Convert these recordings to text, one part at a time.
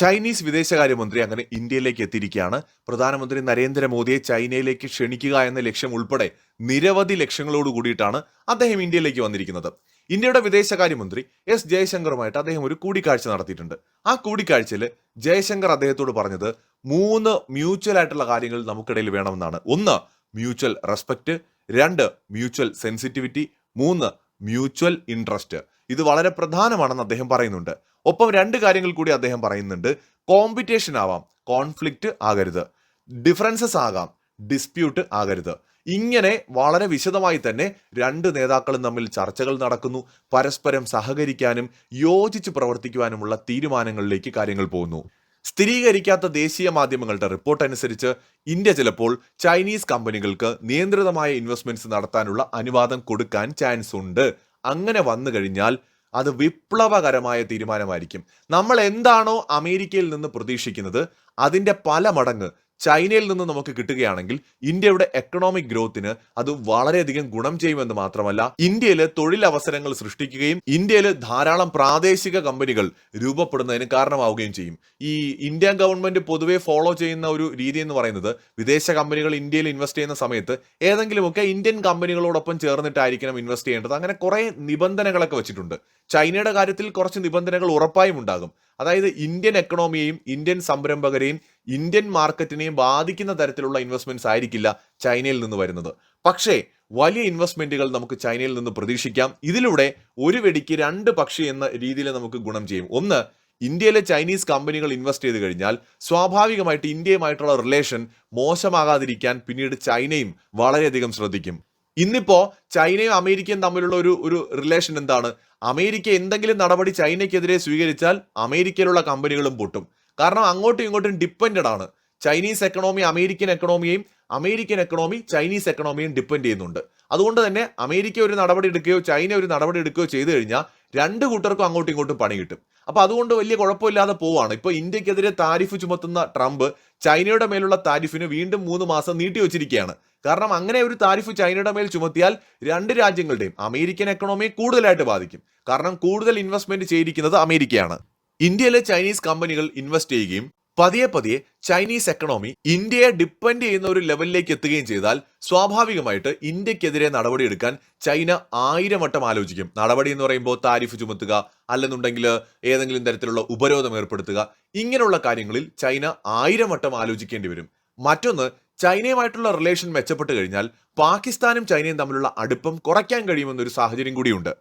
Chinese വിദേശകാര്യമന്ത്രി അങ്ങനെ ഇന്ത്യയിലേക്ക് എത്തിയിരിക്കുകയാണ്. പ്രധാനമന്ത്രി നരേന്ദ്രമോദിയെ ചൈനയിലേക്ക് ക്ഷണിക്കുക എന്ന ലക്ഷ്യം ഉൾപ്പെടെ നിരവധി ലക്ഷ്യങ്ങളോട് കൂടിയിട്ടാണ് അദ്ദേഹം ഇന്ത്യയിലേക്ക് വന്നിരിക്കുന്നത്. ഇന്ത്യയുടെ വിദേശകാര്യമന്ത്രി എസ് ജയശങ്കറുമായിട്ട് അദ്ദേഹം ഒരു കൂടിക്കാഴ്ച നടത്തിയിട്ടുണ്ട്. ആ കൂടിക്കാഴ്ചയിൽ ജയശങ്കർ അദ്ദേഹത്തോട് പറഞ്ഞത് മൂന്ന് മ്യൂച്വൽ ആയിട്ടുള്ള കാര്യങ്ങൾ നമുക്കിടയിൽ വേണമെന്നാണ്. ഒന്ന് മ്യൂച്വൽ റെസ്പെക്ട് രണ്ട് മ്യൂച്വൽ സെൻസിറ്റിവിറ്റി മൂന്ന് മ്യൂച്വൽ ഇൻട്രസ്റ്റ് ഇത് വളരെ പ്രധാനമാണെന്ന് അദ്ദേഹം പറയുന്നുണ്ട്. ഒപ്പം രണ്ട് കാര്യങ്ങൾ കൂടി അദ്ദേഹം പറയുന്നുണ്ട്. കോമ്പറ്റീഷൻ ആവാം കോൺഫ്ലിക്റ്റ് ആകരുത്. ഡിഫറൻസസ് ആകാം ഡിസ്പ്യൂട്ട് ആകരുത്. ഇങ്ങനെ വളരെ വിശദമായി തന്നെ രണ്ട് നേതാക്കളും തമ്മിൽ ചർച്ചകൾ നടക്കുന്നു. പരസ്പരം സഹകരിക്കാനും യോജിച്ച് പ്രവർത്തിക്കുവാനുമുള്ള തീരുമാനങ്ങളിലേക്ക് കാര്യങ്ങൾ പോകുന്നു. സ്ഥിരീകരിക്കാത്ത ദേശീയ മാധ്യമങ്ങളുടെ റിപ്പോർട്ട് അനുസരിച്ച് ഇന്ത്യ ചിലപ്പോൾ ചൈനീസ് കമ്പനികൾക്ക് നിയന്ത്രിതമായ ഇൻവെസ്റ്റ്മെന്റ്സ് നടത്താനുള്ള അനുവാദം കൊടുക്കാൻ ചാൻസ് ഉണ്ട്. അങ്ങനെ വന്നു കഴിഞ്ഞാൽ അത് വിപ്ലവകരമായ തീരുമാനമായിരിക്കും. നമ്മൾ എന്താണോ അമേരിക്കയിൽ നിന്ന് പ്രതീക്ഷിക്കുന്നത് അതിന്റെ പല മടങ്ങ് ചൈനയിൽ നിന്ന് നമുക്ക് കിട്ടുകയാണെങ്കിൽ ഇന്ത്യയുടെ എക്കണോമിക് ഗ്രോത്തിന് അത് വളരെയധികം ഗുണം ചെയ്യുമെന്ന് മാത്രമല്ല ഇന്ത്യയിൽ തൊഴിലവസരങ്ങൾ സൃഷ്ടിക്കുകയും ഇന്ത്യയിൽ ധാരാളം പ്രാദേശിക കമ്പനികൾ രൂപപ്പെടുന്നതിന് കാരണമാവുകയും ചെയ്യും. ഈ ഇന്ത്യൻ ഗവൺമെന്റ് പൊതുവെ ഫോളോ ചെയ്യുന്ന ഒരു രീതി എന്ന് പറയുന്നത് വിദേശ കമ്പനികൾ ഇന്ത്യയിൽ ഇൻവെസ്റ്റ് ചെയ്യുന്ന സമയത്ത് ഏതെങ്കിലുമൊക്കെ ഇന്ത്യൻ കമ്പനികളോടൊപ്പം ചേർന്നിട്ടായിരിക്കണം ഇൻവെസ്റ്റ് ചെയ്യേണ്ടത്. അങ്ങനെ കുറെ നിബന്ധനകളൊക്കെ വെച്ചിട്ടുണ്ട്. ചൈനയുടെ കാര്യത്തിൽ കുറച്ച് നിബന്ധനകൾ ഉറപ്പായും ഉണ്ടാകും. അതായത് ഇന്ത്യൻ എക്കണോമിയെയും ഇന്ത്യൻ സംരംഭകരെയും ഇന്ത്യൻ മാർക്കറ്റിനെയും ബാധിക്കുന്ന തരത്തിലുള്ള ഇൻവെസ്റ്റ്മെന്റ്സ് ആയിരിക്കില്ല ചൈനയിൽ നിന്ന് വരുന്നത്. പക്ഷേ വലിയ ഇൻവെസ്റ്റ്മെന്റുകൾ നമുക്ക് ചൈനയിൽ നിന്ന് പ്രതീക്ഷിക്കാം. ഇതിലൂടെ ഒരു വെടിക്ക് രണ്ട് പക്ഷി എന്ന രീതിയിൽ നമുക്ക് ഗുണം ചെയ്യും. ഒന്ന് ഇന്ത്യയിലെ ചൈനീസ് കമ്പനികൾ ഇൻവെസ്റ്റ് ചെയ്ത് കഴിഞ്ഞാൽ സ്വാഭാവികമായിട്ട് ഇന്ത്യയുമായിട്ടുള്ള റിലേഷൻ മോശമാകാതിരിക്കാൻ പിന്നീട് ചൈനയും വളരെയധികം ശ്രദ്ധിക്കും. ഇന്നിപ്പോ ചൈനയും അമേരിക്കയും തമ്മിലുള്ള ഒരു ഒരു റിലേഷൻ എന്താണ്? അമേരിക്ക എന്തെങ്കിലും നടപടി ചൈനയ്ക്കെതിരെ സ്വീകരിച്ചാൽ അമേരിക്കയിലുള്ള കമ്പനികളും പൊട്ടും. കാരണം അങ്ങോട്ടും ഇങ്ങോട്ടും ഡിപ്പെൻഡഡ് ആണ്. ചൈനീസ് എക്കണോമി അമേരിക്കൻ എക്കണോമിയെയും അമേരിക്കൻ എക്കണോമി ചൈനീസ് എക്കണോമിയും ഡിപ്പെൻഡ് ചെയ്യുന്നുണ്ട്. അതുകൊണ്ട് തന്നെ അമേരിക്ക ഒരു നടപടി എടുക്കുകയോ ചൈന ഒരു നടപടി എടുക്കുകയോ ചെയ്തു കഴിഞ്ഞാൽ രണ്ട് കൂട്ടർക്കും അങ്ങോട്ടും ഇങ്ങോട്ടും പണി കിട്ടും. അപ്പൊ അതുകൊണ്ട് വലിയ കുഴപ്പമില്ലാതെ പോവാണ്. ഇപ്പൊ ഇന്ത്യക്കെതിരെ താരിഫ് ചുമത്തുന്ന ട്രംപ് ചൈനയുടെ മേലുള്ള താരിഫിന് വീണ്ടും മൂന്ന് മാസം നീട്ടി വെച്ചിരിക്കുകയാണ്. കാരണം അങ്ങനെ ഒരു താരിഫ് ചൈനയുടെ മേൽ ചുമത്തിയാൽ രണ്ട് രാജ്യങ്ങളുടെയും അമേരിക്കൻ എക്കണോമിയെ കൂടുതലായിട്ട് ബാധിക്കും. കാരണം കൂടുതൽ ഇൻവെസ്റ്റ്മെന്റ് ചെയ്തിരിക്കുന്നത് അമേരിക്കയാണ്. ഇന്ത്യയിലെ ചൈനീസ് കമ്പനികൾ ഇൻവെസ്റ്റ് ചെയ്യുകയും പതിയെ പതിയെ ചൈനീസ് എക്കണോമി ഇന്ത്യയെ ഡിപ്പെൻഡ് ചെയ്യുന്ന ഒരു ലെവലിലേക്ക് എത്തുകയും ചെയ്താൽ സ്വാഭാവികമായിട്ട് ഇന്ത്യക്കെതിരെ നടപടിയെടുക്കാൻ ചൈന ആയിരം വട്ടം ആലോചിക്കും. നടപടി എന്ന് പറയുമ്പോൾ താരിഫ് ചുമത്തുക അല്ലെന്നുണ്ടെങ്കിൽ ഏതെങ്കിലും തരത്തിലുള്ള ഉപരോധം ഏർപ്പെടുത്തുക. ഇങ്ങനെയുള്ള കാര്യങ്ങളിൽ ചൈന ആയിരം വട്ടം ആലോചിക്കേണ്ടി വരും. മറ്റൊന്ന് ചൈനയുമായിട്ടുള്ള റിലേഷൻ മെച്ചപ്പെട്ട് കഴിഞ്ഞാൽ പാകിസ്ഥാനും ചൈനയും തമ്മിലുള്ള അടുപ്പം കുറയ്ക്കാൻ കഴിയുമെന്നൊരു സാഹചര്യം കൂടിയുണ്ട്.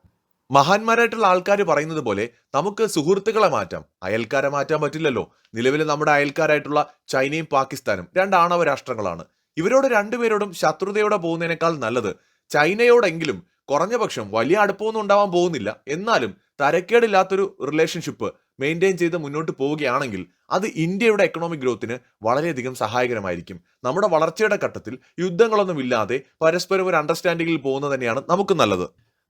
മഹാന്മാരായിട്ടുള്ള ആൾക്കാർ പറയുന്നത് പോലെ നമുക്ക് സുഹൃത്തുക്കളെ മാറ്റാം. അയൽക്കാരെ മാറ്റാൻ പറ്റില്ലല്ലോ. നിലവിൽ നമ്മുടെ അയൽക്കാരായിട്ടുള്ള ചൈനയും പാകിസ്ഥാനും രണ്ട് ആണവ രാഷ്ട്രങ്ങളാണ്. ഇവരോട് രണ്ടുപേരോടും ശത്രുതയോടെ പോകുന്നതിനേക്കാൾ നല്ലത് ചൈനയോടെങ്കിലും കുറഞ്ഞ പക്ഷം വലിയ അടുപ്പമൊന്നും ഉണ്ടാവാൻ പോകുന്നില്ല. എന്നാലും തരക്കേടില്ലാത്തൊരു റിലേഷൻഷിപ്പ് മെയിന്റെയിൻ ചെയ്ത് മുന്നോട്ട് പോവുകയാണെങ്കിൽ അത് ഇന്ത്യയുടെ എക്കണോമിക് ഗ്രോത്തിന് വളരെയധികം സഹായകരമായിരിക്കും. നമ്മുടെ വളർച്ചയുടെ ഘട്ടത്തിൽ യുദ്ധങ്ങളൊന്നും ഇല്ലാതെ പരസ്പരം ഒരു അണ്ടർസ്റ്റാൻഡിങ്ങിൽ പോകുന്നത് തന്നെയാണ് നമുക്ക് നല്ലത്.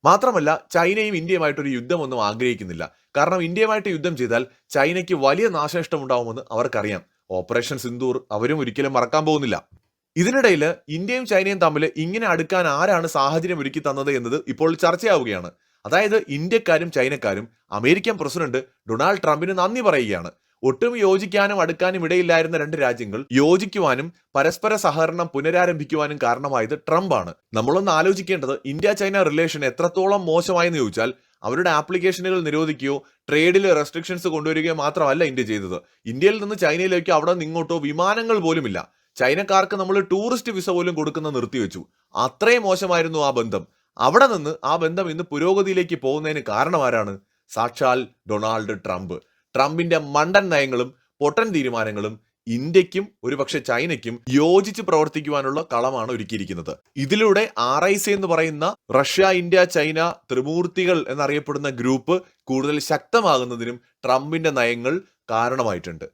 മാത്രമല്ല ചൈനയും ഇന്ത്യയുമായിട്ടൊരു യുദ്ധമൊന്നും ആഗ്രഹിക്കുന്നില്ല. കാരണം ഇന്ത്യയുമായിട്ട് യുദ്ധം ചെയ്താൽ ചൈനയ്ക്ക് വലിയ നാശനഷ്ടം ഉണ്ടാവുമെന്ന് അവർക്കറിയാം. ഓപ്പറേഷൻ സിന്ദൂർ അവരും ഒരിക്കലും മറക്കാൻ പോകുന്നില്ല. ഇതിനിടയിൽ ഇന്ത്യയും ചൈനയും തമ്മിൽ ഇങ്ങനെ അടുക്കാൻ ആരാണ് സാഹചര്യം ഒരുക്കി തന്നത് എന്നത് ഇപ്പോൾ ചർച്ചയാവുകയാണ്. അതായത് ഇന്ത്യക്കാരും ചൈനക്കാരും അമേരിക്കൻ പ്രസിഡന്റ് ഡൊണാൾഡ് ട്രംപിന് നന്ദി പറയുകയാണ്. ഒട്ടും യോജിക്കാനും അടുക്കാനും ഇടയില്ലായിരുന്ന രണ്ട് രാജ്യങ്ങൾ യോജിക്കുവാനും പരസ്പര സഹകരണം പുനരാരംഭിക്കുവാനും കാരണമായത് ട്രംപാണ്. നമ്മളൊന്ന് ആലോചിക്കേണ്ടത് ഇന്ത്യ ചൈന റിലേഷൻ എത്രത്തോളം മോശമായെന്ന് ചോദിച്ചാൽ അവരുടെ ആപ്ലിക്കേഷനുകൾ നിരോധിക്കുകയോ ട്രേഡിൽ റെസ്ട്രിക്ഷൻസ് കൊണ്ടുവരികയോ മാത്രമല്ല ഇന്ത്യ ചെയ്തത്. ഇന്ത്യയിൽ നിന്ന് ചൈനയിലേക്കോ അവിടെ നിന്ന് ഇങ്ങോട്ടോ വിമാനങ്ങൾ പോലുമില്ല. ചൈനക്കാർക്ക് നമ്മൾ ടൂറിസ്റ്റ് വിസ പോലും കൊടുക്കുന്ന നിർത്തിവെച്ചു. അത്രയും മോശമായിരുന്നു ആ ബന്ധം. അവിടെ നിന്ന് ആ ബന്ധം ഇന്ന് പുരോഗതിയിലേക്ക് പോകുന്നതിന് കാരണമാരാണ്? സാക്ഷാൽ ഡൊണാൾഡ് ട്രംപ്. ട്രംപിന്റെ മണ്ടൻ നയങ്ങളും പൊട്ടൻ തീരുമാനങ്ങളും ഇന്ത്യക്കും ഒരുപക്ഷെ ചൈനയ്ക്കും യോജിച്ച് പ്രവർത്തിക്കുവാനുള്ള കളമാണ് ഒരുക്കിയിരിക്കുന്നത്. ഇതിലൂടെ ആർ ഐ സി എന്ന് പറയുന്ന റഷ്യ ഇന്ത്യ ചൈന ത്രിമൂർത്തികൾ എന്നറിയപ്പെടുന്ന ഗ്രൂപ്പ് കൂടുതൽ ശക്തമാകുന്നതിനും ട്രംപിന്റെ നയങ്ങൾ കാരണമായിട്ടുണ്ട്.